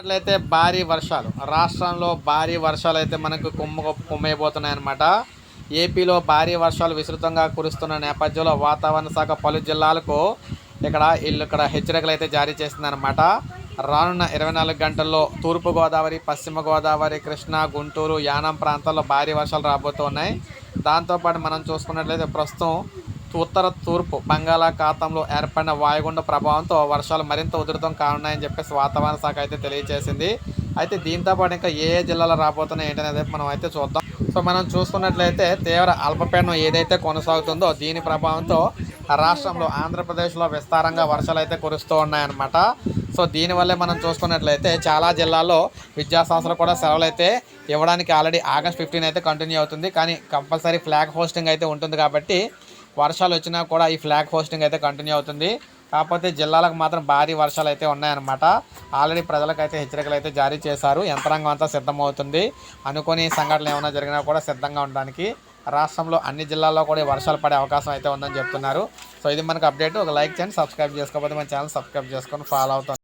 అట్లయితే భారీ వర్షాలు. రాష్ట్రంలో భారీ వర్షాలు అయితే మనకు కుమ్మ కుమ్మైపోతున్నాయి అనమాట ఏపీలో భారీ వర్షాలు విస్తృతంగా కురుస్తున్న నేపథ్యంలో వాతావరణ శాఖ పలు జిల్లాలకు ఇక్కడ ఇల్లు ఇక్కడ హెచ్చరికలు అయితే జారీ చేసిందనమాట రానున్న ఇరవై నాలుగు గంటల్లో తూర్పుగోదావరి పశ్చిమ గోదావరి కృష్ణా గుంటూరు యానం ప్రాంతాల్లో భారీ వర్షాలు రాబోతున్నాయి. దాంతోపాటు మనం చూసుకున్నట్లయితే ప్రస్తుతం ఉత్తర తూర్పు బంగాళాఖాతంలో ఏర్పడిన వాయుగుండ ప్రభావంతో వర్షాలు మరింత ఉధృతం కానున్నాయని చెప్పేసి వాతావరణ శాఖ అయితే తెలియజేసింది. అయితే దీంతో పాటు ఇంకా ఏ ఏ జిల్లాలో రాబోతున్నాయి ఏంటనేది మనం అయితే చూద్దాం. సో మనం చూసుకున్నట్లయితే తీవ్ర అల్పపీడనం ఏదైతే కొనసాగుతుందో దీని ప్రభావంతో రాష్ట్రంలో ఆంధ్రప్రదేశ్లో విస్తారంగా వర్షాలు అయితే కురుస్తూ ఉన్నాయన్నమాట. సో దీనివల్లే మనం చూసుకున్నట్లయితే చాలా జిల్లాల్లో విద్యా సంస్థలు కూడా సెలవులు అయితే ఇవ్వడానికి ఆల్రెడీ ఆగస్ట్ ఫిఫ్టీన్ అయితే కంటిన్యూ అవుతుంది. కానీ కంపల్సరీ ఫ్లాగ్ హోస్టింగ్ అయితే ఉంటుంది కాబట్టి వర్షాలు వచ్చినా కూడా ఈ ఫ్లాగ్ హోస్టింగ్ అయితే కంటిన్యూ అవుతుంది. కాకపోతే జిల్లాలకు మాత్రం భారీ వర్షాలు అయితే ఉన్నాయన్నమాట. ఆల్రెడీ ప్రజలకైతే హెచ్చరికలు అయితే జారీ చేశారు. యంత్రాంగం అంతా సిద్ధమవుతుంది. అనుకోని సంఘటనలు ఏమైనా జరిగినా కూడా సిద్ధంగా ఉండడానికి రాష్ట్రంలో అన్ని జిల్లాల్లో కూడా వర్షాలు పడే అవకాశం అయితే ఉందని చెప్తున్నారు. సో ఇది మనకు అప్డేట్. ఒక లైక్ చేయండి సబ్స్క్రైబ్ చేసుకోకపోతే మన ఛానల్ సబ్స్క్రైబ్ చేసుకొని ఫాలో అవుతాం.